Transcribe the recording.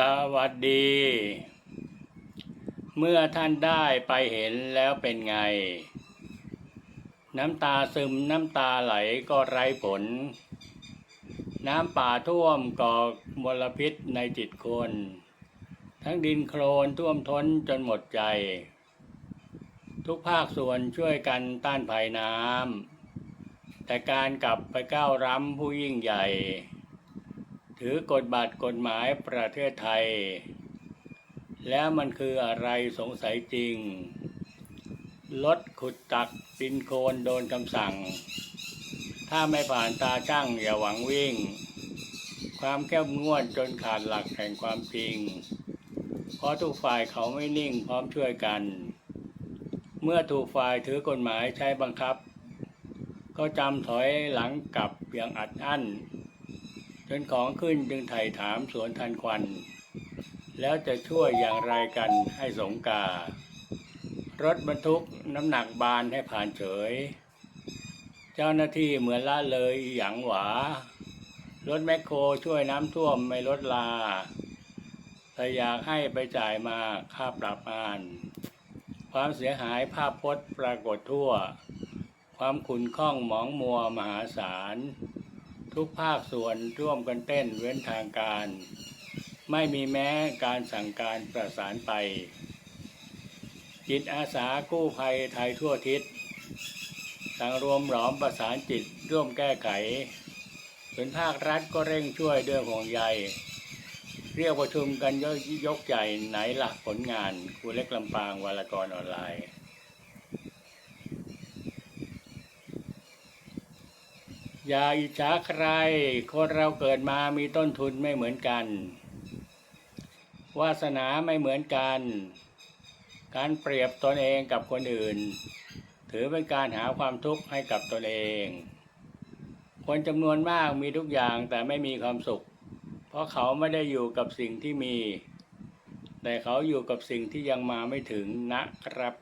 สวัสดี เมื่อท่านได้ไปเห็นแล้วเป็นไง น้ำตาซึมน้ำตาไหลก็ไร้ผล น้ำป่าท่วมก่อมลพิษในจิตคน ทั้งดินโคลนท่วมท้นจนหมดใจ ทุกภาคส่วนช่วยกันต้านภัยน้ำแต่การกลับไปก้าวร้ำผู้ยิ่งใหญ่ ถือกฎบัตรกฎหมายประเทศไทย แล้วมันคืออะไรสงสัยจริงรถขุดตักดินโคลนโดนคำสั่ง ถ้าไม่ผ่านตาช่างอย่าหวังวิ่ง ความเข้มงวดจนขาดหลักแห่งความจริง เพราะทุกฝ่ายเขาไม่นิ่งพร้อมช่วยกัน เมื่อถูกฝ่ายถือกฎหมายใช้บังคับ ก็จำถอยหลังกลับเพียงอัดอั้น จนของขึ้นจึงไถ่ถามสวนทันควัน แล้วจะช่วยอย่างไรกันให้สงกา รถบรรทุกน้ำหนักบานให้ผ่านเฉย เจ้าหน้าที่เหมือนละเลยอย่างหวา รถแมคโครช่วยน้ำท่วมไม่ลดลาแต่อยากให้ไปจ่ายมาค่าปรับอาน ความเสียหายภาพพจน์ปรากฏทั่ว ความขุนข้องหมองมัวมหาศาล ทุกภาคส่วนร่วมกันเต้นเว้นทางการ ไม่มีแม้การสั่งการประสานไป จิตอาสากู้ภัยไทยทั่วทิศต่างรวมหลอมประสานจิตร่วมแก้ไขส่วนภาครัฐก็เร่งช่วยด้วยห่วงใย เรียกประชุมกันยกยกใหญ่ไหนหลักผลงานครูเล็กลำปางวารกรออนไลน์ อย่าอิจฉาใคร คนเราเกิดมามีต้นทุนไม่เหมือนกัน วาสนาไม่เหมือนกัน การเปรียบตนเองกับคนอื่น ถือเป็นการหาความทุกข์ให้กับตนเอง คนจำนวนมากมีทุกอย่างแต่ไม่มีความสุข เพราะเขาไม่ได้อยู่กับสิ่งที่มี แต่เขาอยู่กับสิ่งที่ยังมาไม่ถึงนะครับ